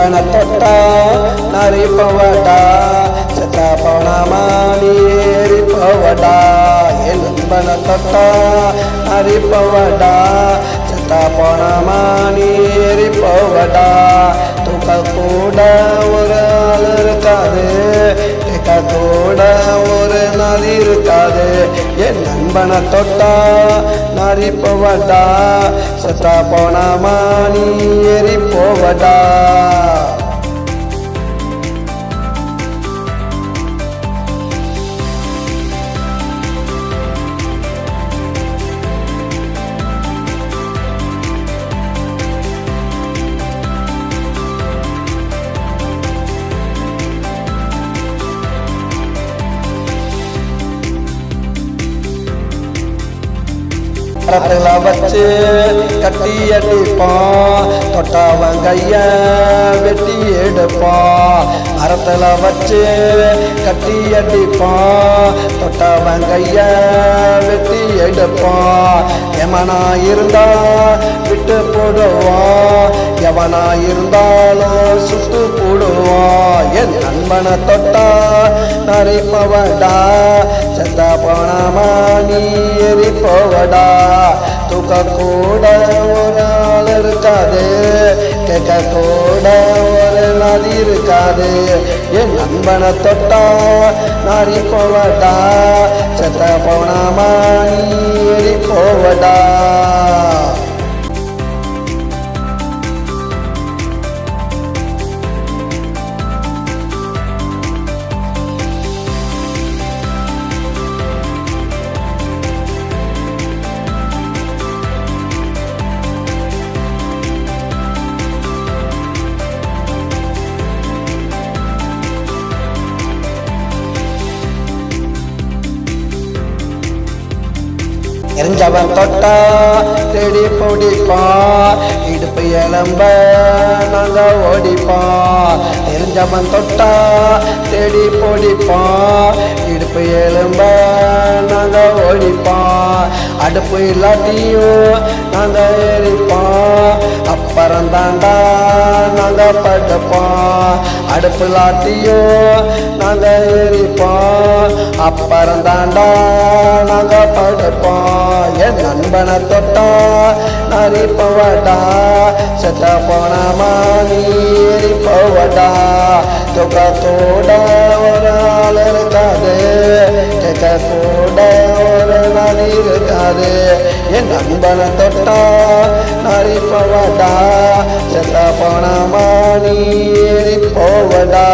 பண தொட்டா நரிப்பவடா செத்த பணமா நீ ஏறிப்பவடா. என் நண்பன தொட்டா நரிப்பவடா செத்த பணமா நீ ஏறிப்பவடா. தூக்க கூட ஒரு ஆள் இருக்காது கேட்க கூட ஒரு நதி இருக்காது. என் நண்பனை தொட்டா நரிப்பவடா செத்தா போனாமா நீ மரத்துல வச்சு கட்டி அடிப்பான் தொட்டவன் கைய வெட்டி எடுப்பான். மரத்துல வச்சு கட்டி அடிப்பான் தொட்டவன் கைய வெட்டி எடுப்பான். எமனா இருந்தா விட்டு போடுவான். எவனா இருந்தாலும் சுட்டு போடுவான். என் நண்பனை தொட்டா நரைப்பவடா. செத்த போனாமா நீ எரிப்பவடா தூக்க கூட ஒரு நாள் இருக்காது. கேட்க கூட ஒரு நதி இருக்காது. என் நண்பனை தொட்டா நரிப்பவடா செத்த போனாமா நீ எரிப்பவடா எரிஞ்சவன் தொட்டா தேடி பிடிப்பான் இடுப்பு எலும்ப நாங்க ஓடிப்பான் எரிஞ்சவன் தொட்டா தேடி பிடிப்பான் இடுப்பு எலும்ப நாங்க ஓடிப்பான் அடுப்பு இல்லாட்டியும் நாங்க எரிப்பான் அப்புறம் தாண்டா நாங்க படுப்போம் அடுப்பு இல்லாட்டியும் நாங்க எரிப்போம் அப்புறம் தாண்டா நாங்க படுப்போம் என் நண்பனை தொட்டா நரிப்பவடா. செத்த போனமா நீரி போவடா துக்கத்தோட ஒரு ஆள் இருக்காது. கேட்க கூட ஒரு நரி இருக்காது. என் நண்பனை தொட்டா நரிப்பவடா. செத்த போனமா நீரி போவடா